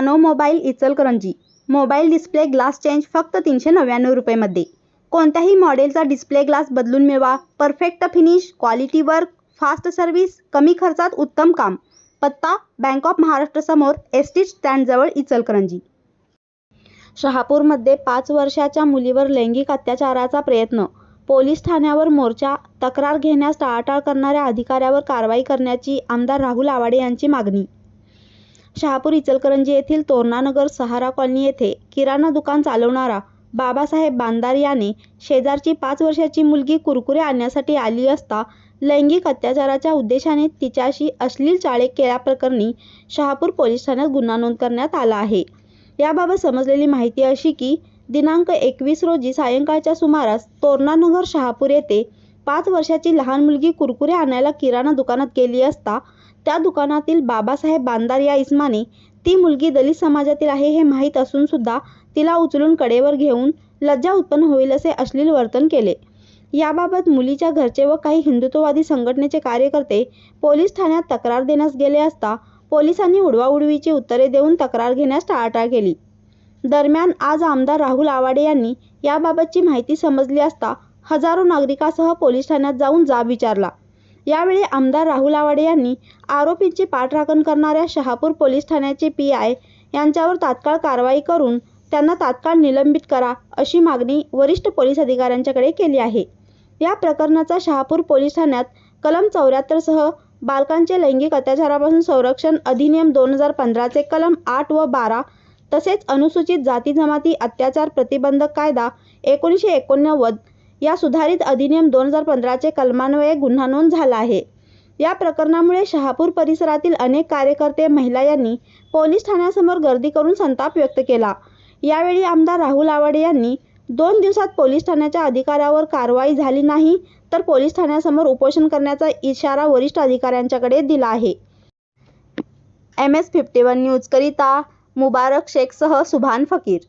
Nano mobile Ichalkaranji. Mobile display glass change फक्त तीनशे नव्याण्णव रुपयेमध्ये. कोणत्याही मॉडेलचा डिस्प्ले ग्लास बदलून मिळवा. Perfect finish quality work fast service कमी खर्चात उत्तम काम. पत्ता बँक ऑफ महाराष्ट्र समोर एस टी स्टँडजवळ इचलकरंजी. शहापूरमध्ये पाच वर्षाच्या मुलीवर लैंगिक अत्याचाराचा प्रयत्न. पोलीस ठाण्यावर मोर्चा तक्रार घेण्यास टाळाटाळ करणाऱ्या अधिकाऱ्यावर कारवाई करण्याची आमदार राहुल आवाडे यांची मागणी. शहापूर इचलकरंजी येथील तोरणानगर सहारा कॉलनी येथे किराणा दुकान चालवणारा बाबासाहेब बांदार याने शेजारची पाच वर्षाची मुलगी कुरकुरे आणण्यासाठी आली असता लैंगिक अत्याचाराच्या उद्देशाने तिच्याशी अश्लील चाळे केल्याप्रकरणी शहापूर पोलीस ठाण्यात गुन्हा नोंद करण्यात आला आहे. याबाबत समजलेली माहिती अशी की दिनांक एकवीस रोजी सायंकाळच्या सुमारास तोरणानगर शहापूर येथे पाच वर्षाची लहान मुलगी कुरकुरे आणायला किराणा दुकानात गेली असता त्या दुकानातील बाबासाहेब बांदार या इसमाने ती मुलगी दलित समाजातील आहे हे माहीत असून सुद्धा तिला उचलून कडेवर घेऊन लज्जा उत्पन्न होईल असे अश्लील वर्तन केले. याबाबत मुलीच्या घरचे व काही हिंदुत्ववादी संघटनेचे कार्यकर्ते पोलीस ठाण्यात तक्रार देण्यास गेले असता पोलिसांनी उडवाउडवीची उत्तरे देऊन तक्रार घेण्यास टाळाटाळ केली. दरम्यान आज आमदार राहुल आवाडे यांनी याबाबतची माहिती समजली असता हजारो नागरिकांसह पोलीस ठाण्यात जाऊन जाब विचारला. यावेळी आमदार राहुल आवाडे यांनी आरोपींची पाठराखण करणाऱ्या शहापूर पोलीस ठाण्याचे पी आय यांच्यावर तात्काळ कारवाई करून त्यांना तात्काळ निलंबित करा अशी मागणी वरिष्ठ पोलीस अधिकाऱ्यांच्याकडे केली आहे. या प्रकरणाचा शहापूर पोलीस ठाण्यात कलम चौऱ्याहत्तरसह बालकांचे लैंगिक अत्याचारापासून संरक्षण अधिनियम दोन हजार पंधराचे कलम आठ व बारा तसेच अनुसूचित जाती जमाती अत्याचार प्रतिबंधक कायदा एकोणीसशे एकोणनव्वद या सुधारित अधिनियम दोन हजार पंधराचे कलमान्वये गुन्हा नोंद झाला आहे. या प्रकरणामुळे शहापूर परिसरातील अनेक कार्यकर्ते महिला यांनी पोलीस ठाण्यासमोर गर्दी करून संताप व्यक्त केला. यावेळी आमदार राहुल आवाडे यांनी दोन दिवसात पोलीस ठाण्याच्या अधिकाऱ्यावर कारवाई झाली नाही तर पोलीस ठाण्यासमोर उपोषण करण्याचा इशारा वरिष्ठ अधिकाऱ्यांच्याकडे दिला आहे. एम एस फिफ्टी वन न्यूजकरिता मुबारक शेखसह सुभान फकीर.